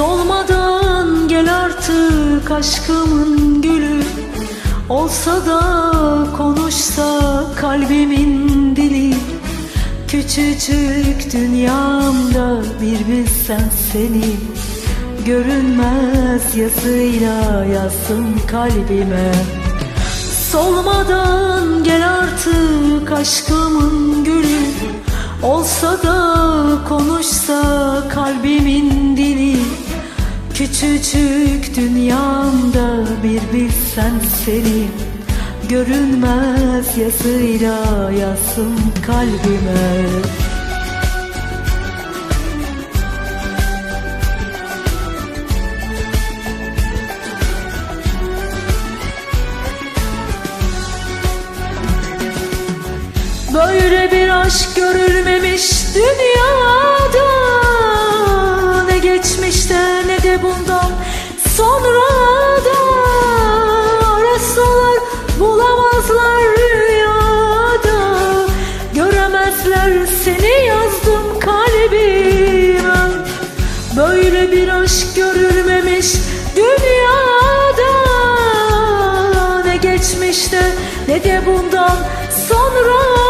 Solmadan gel artık aşkımın gülü. Olsa da konuşsa kalbimin dili. Küçücük dünyamda bir bilsen seni. Görünmez yazıyla yazsın kalbime. Solmadan gel artık aşkımın gülü. Olsa da konuşsa kalbimin dili Küçücük dünyamda bir bilsen seni Görünmez yazıyla yazsın kalbime. Böyle bir aşk görülmemiş dünyada Aşk görülmemiş dünyada. Ne geçmişte ne de bundan sonra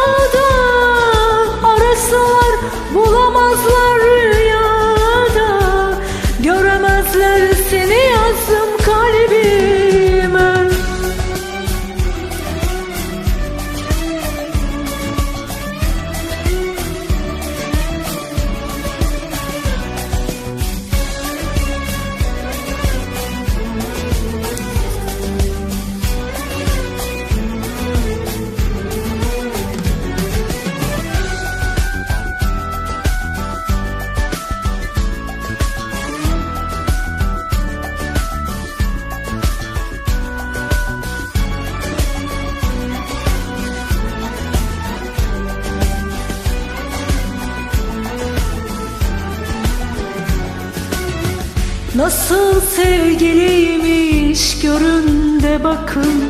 Nasıl sevgiliymiş görün de bakın.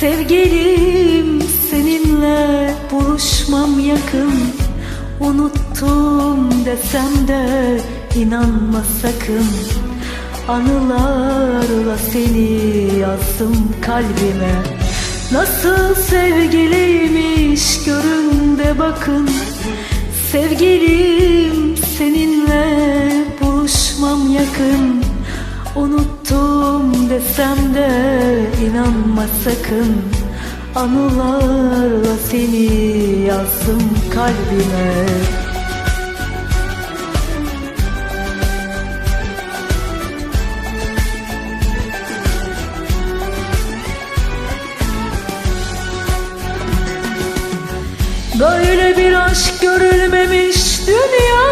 Sevgilim seninle buluşmam yakın. Unuttum desem de inanma sakın. Anılarla seni yazdım kalbime. Nasıl sevgiliymiş görün de bakın. Sevgilim seninle buluşmam yakın Unuttum desem de inanma sakın. Anılarla seni yazdım kalbime. Böyle bir aşk görülmemiş dünyada